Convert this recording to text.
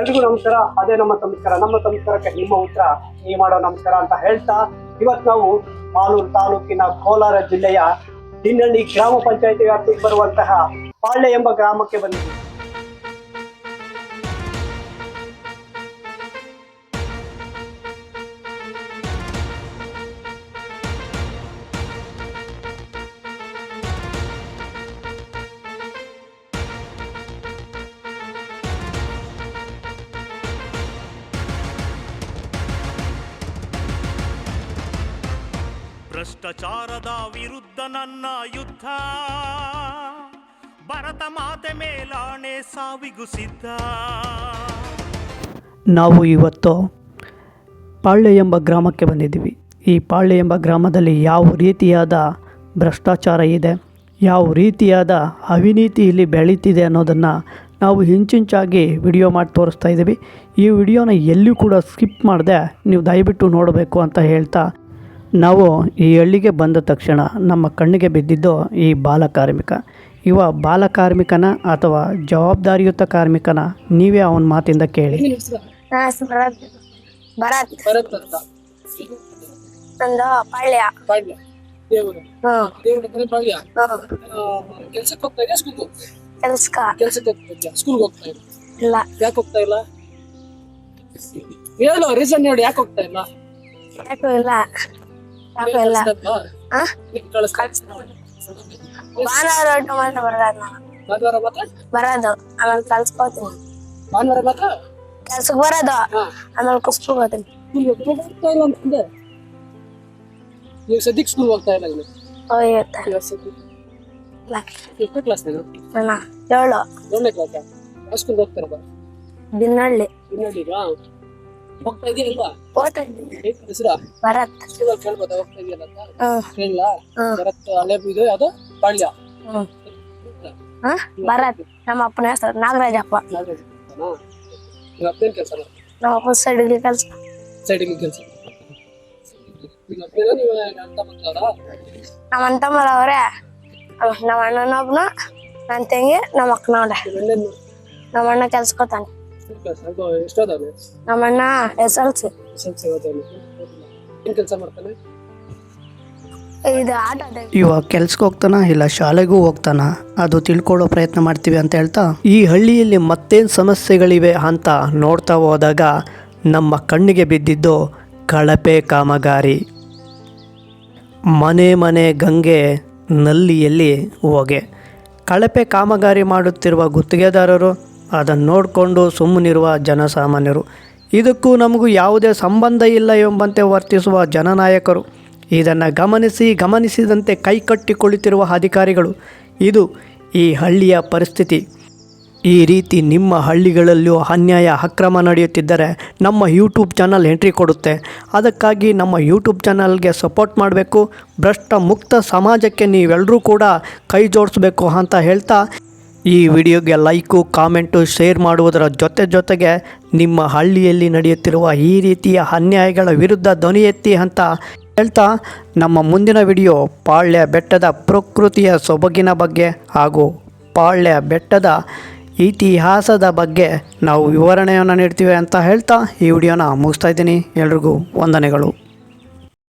ಎಲ್ರಿಗೂ ನಮಸ್ಕಾರ. ಅದೇ ನಮ್ಮ ಸಂಸ್ಕಾರ. ನಮ್ಮ ಸಂಸ್ಕಾರಕ್ಕೆ ನಿಮ್ಮ ಉತ್ತರ ಈ ಮಾಡೋ ನಮಸ್ಕಾರ ಅಂತ ಹೇಳ್ತಾ ಇವತ್ತು ನಾವು ಮಾಲೂರು ತಾಲೂಕಿನ ಕೋಲಾರ ಜಿಲ್ಲೆಯ ದಿನ್ನಳ್ಳಿ ಗ್ರಾಮ ಪಂಚಾಯತಿ ವ್ಯಾಪ್ತಿಗೆ ಬರುವಂತಹ ಪಾಳ್ಯ ಎಂಬ ಗ್ರಾಮಕ್ಕೆ ಬಂದಿದ್ದೀವಿ. ಭ್ರಷ್ಟಾಚಾರದ ವಿರುದ್ಧ ನನ್ನ ಯುದ್ಧ. ಭರತ ಮಾತೆ ಮೇಲಾಣೆ ಸಾವಿಗೂ ಸಿದ್ಧ. ನಾವು ಇವತ್ತು ಪಾಳ್ಯ ಎಂಬ ಗ್ರಾಮಕ್ಕೆ ಬಂದಿದ್ದೀವಿ. ಈ ಪಾಳ್ಯ ಎಂಬ ಗ್ರಾಮದಲ್ಲಿ ಯಾವ ರೀತಿಯಾದ ಭ್ರಷ್ಟಾಚಾರ ಇದೆ, ಯಾವ ರೀತಿಯಾದ ಅವಿನೀತಿ ಇಲ್ಲಿ ಬೆಳೀತಿದೆ ಅನ್ನೋದನ್ನು ನಾವು ಹಿಂಚಿಂಚಾಗಿ ವಿಡಿಯೋ ಮಾಡಿ ತೋರಿಸ್ತಾ ಇದ್ದೀವಿ. ಈ ವಿಡಿಯೋನ ಎಲ್ಲಿಯೂ ಕೂಡ ಸ್ಕಿಪ್ ಮಾಡದೆ ನೀವು ದಯವಿಟ್ಟು ನೋಡಬೇಕು ಅಂತ ಹೇಳ್ತಾ ನಾವು ಈ ಹಳ್ಳಿಗೆ ಬಂದ ತಕ್ಷಣ ನಮ್ಮ ಕಣ್ಣಿಗೆ ಬಿದ್ದಿದ್ದು ಈ ಬಾಲಕಾರ್ಮಿಕ ಇವ ಬಾಲಕಾರ್ಮಿಕನ ಅಥವಾ ಜವಾಬ್ದಾರಿಯುತ ಕಾರ್ಮಿಕನ ನೀವೇ ಅವನ ಮಾತಿಂದ ಕೇಳಿ. ನನ್ನ ಹೆಸರು ಭರತ್. ಭರತ್ ಭರತ್ ಅಂತ. ನಂದು ಪಾಳ್ಯ. ಪಾಳ್ಯ. ದೇವರು. ಹ್ಮ್ ದೇವ್ರ ಕಡೆ ಪಾಳ್ಯ. ಹ್ಮ್ ಕೆಲ್ಸಕ್ಕೆ ಹೋಗ್ತಾ ಇದೆಯಾ? ಸ್ಕೂಲ್ ಕೆಲ್ಸಕ್ಕ. ಕೆಲ್ಸಕ್ಕೆ ಹೋಗ್ತಾ ಇದೆಯಾ? ಸ್ಕೂಲ್ಗೆ ಹೋಗ್ತಾ ಇಲ್ಲ ಇಲ್ಲ. ಯಾಕೆ ಹೋಗ್ತಾ ಇಲ್ಲ? ಹೇಳು ರೀಸನ್ ಹೇಳಿ ಯಾಕೆ ಹೋಗ್ತಾ ಇಲ್ಲ? ಯಾಕೂ ಇಲ್ಲ. ಆ? ಭಾನುವಾರ ಮಾತ್ರ ಬರೋದು ನಾನು. ಭಾನುವಾರ ಬರೋದು. ಆಮೇಲೆ ಕಲ್ಸ್ಕೊತೀನಿ ಭಾನುವಾರ ಮಾತ್ರ? ಕೆಲ್ಸಕ್ಕೆ ಬರೋದು. ಆಮೇಲೆ ಕುಸ್ಕೋತೀನಿ ನೀವು ಸದ್ಯಕ್ಕೆ ಸ್ಕೂಲ್ ಹೋಗ್ತಾ ಇಲ್ಲ ಎಷ್ಟನೇ ಕ್ಲಾಸ್ ನನ್ನ ಏಳು. ಏಳನೇ ಕ್ಲಾಸ್ ಸ್ಕೂಲ್ ಹೋಗ್ತಾರಲ್ಲ ದಿನಹಳ್ಳಿ ಇನ್ನೊಂದಿಲ್ವಾ ಹೋಗ್ತಾ ಇದೀಯ ಇಲ್ವಾ ಹೆಸರಾ? ಭರತ್. ಕೇಳ್ಬೋದಾ? ಹೋಗ್ತಾ ಇದೆಯಲ್ಲ ಅಂತ ಹ್ಮ್ ಕೇಳಲ್ಲ ಭರತ್ ಹಳೆ ಇದು ಅದು ಪಾಳ್ಯ. ಭರತ್. ನಮ್ಮ ಅಪ್ಪನ ಹೆಸರು. ನಾಗರಾಜಪ್ಪ? ನಿಮ್ಮ ಅಪ್ಪೇನ್ ಕೆಲಸ? ನಮ್ಮ ಅಪ್ಪನ ಸೈಡಿಗೆ ಕೆಲ್ಸ. ಸೈಡಿಗೆ ಕೆಲಸ. ನಿಮ್ಮ ಬಂದವರ ನಮ್ಮ ಅಣ್ಣ ಅಣ್ಣನೊಬ್ನ ನನ್ನ ತಂಗಿ ನಮ್ಮ ಅಕ್ಕನವ್ರೆ. ನಿಮ್ಮ ನಮ್ಮ ನಮ್ಮ ಅಣ್ಣ ಎಸ್ ಎಲ್ ಸಿ. ಸ್ವಲ್ಪ ಸಿಗೋದವನು ಏನ್ ಕೆಲಸ ಮಾಡ್ತಾನೆ? ಇದು ಇವಾಗ ಕೆಲ್ಸಕ್ಕೆ ಹೋಗ್ತಾನ ಇಲ್ಲ ಶಾಲೆಗೂ ಹೋಗ್ತಾನ? ಅದು ತಿಳ್ಕೊಳ್ಳೋ ಪ್ರಯತ್ನ ಮಾಡ್ತೀವಿ ಅಂತ ಹೇಳ್ತಾ ಈ ಹಳ್ಳಿಯಲ್ಲಿ ಮತ್ತೇನು ಸಮಸ್ಯೆಗಳಿವೆ ಅಂತ ನೋಡ್ತಾ ಹೋದಾಗ ನಮ್ಮ ಕಣ್ಣಿಗೆ ಬಿದ್ದಿದ್ದು ಕಳಪೆ ಕಾಮಗಾರಿ. ಮನೆ ಮನೆ ಗಂಗೆ ನಲ್ಲಿಯಲ್ಲಿ ಹೊಗೆ. ಕಳಪೆ ಕಾಮಗಾರಿ ಮಾಡುತ್ತಿರುವ ಗುತ್ತಿಗೆದಾರರು ಅದನ್ನು ನೋಡಿಕೊಂಡು ಸುಮ್ಮನಿರುವ ಜನಸಾಮಾನ್ಯರು. ಇದಕ್ಕೂ ನಮಗೂ ಯಾವುದೇ ಸಂಬಂಧ ಇಲ್ಲ ಎಂಬಂತೆ ವರ್ತಿಸುವ ಜನನಾಯಕರು. ಇದನ್ನು ಗಮನಿಸಿ ಗಮನಿಸಿದಂತೆ ಕೈಕಟ್ಟಿ ಕುಳಿತಿರುವ ಅಧಿಕಾರಿಗಳು. ಇದು ಈ ಹಳ್ಳಿಯ ಪರಿಸ್ಥಿತಿ. ಈ ರೀತಿ ನಿಮ್ಮ ಹಳ್ಳಿಗಳಲ್ಲೂ ಅನ್ಯಾಯ ಅಕ್ರಮ ನಡೆಯುತ್ತಿದ್ದರೆ ನಮ್ಮ ಯೂಟ್ಯೂಬ್ ಚಾನಲ್ ಎಂಟ್ರಿ ಕೊಡುತ್ತೆ. ಅದಕ್ಕಾಗಿ ನಮ್ಮ ಯೂಟ್ಯೂಬ್ ಚಾನಲ್ಗೆ ಸಪೋರ್ಟ್ ಮಾಡಬೇಕು. ಭ್ರಷ್ಟ ಮುಕ್ತ ಸಮಾಜಕ್ಕೆ ನೀವೆಲ್ಲರೂ ಕೂಡ ಕೈ ಜೋಡಿಸ್ಬೇಕು ಅಂತ ಹೇಳ್ತಾ ಈ ವಿಡಿಯೋಗೆ ಲೈಕು, ಕಾಮೆಂಟು, ಶೇರ್ ಮಾಡುವುದರ ಜೊತೆ ಜೊತೆಗೆ ನಿಮ್ಮ ಹಳ್ಳಿಯಲ್ಲಿ ನಡೆಯುತ್ತಿರುವ ಈ ರೀತಿಯ ಅನ್ಯಾಯಗಳ ವಿರುದ್ಧ ಧ್ವನಿ ಎತ್ತಿ ಅಂತ ಹೇಳ್ತಾ ನಮ್ಮ ಮುಂದಿನ ವಿಡಿಯೋ ಪಾಳ್ಯ ಬೆಟ್ಟದ ಪ್ರಕೃತಿಯ ಸೊಬಗಿನ ಬಗ್ಗೆ ಹಾಗೂ ಪಾಳ್ಯ ಬೆಟ್ಟದ ಇತಿಹಾಸದ ಬಗ್ಗೆ ನಾವು ವಿವರಣೆಯನ್ನು ನೀಡ್ತೀವಿ ಅಂತ ಹೇಳ್ತಾ ಈ ವಿಡಿಯೋನ ಮುಗಿಸ್ತಾ ಇದ್ದೀನಿ. ಎಲ್ರಿಗೂ ವಂದನೆಗಳು.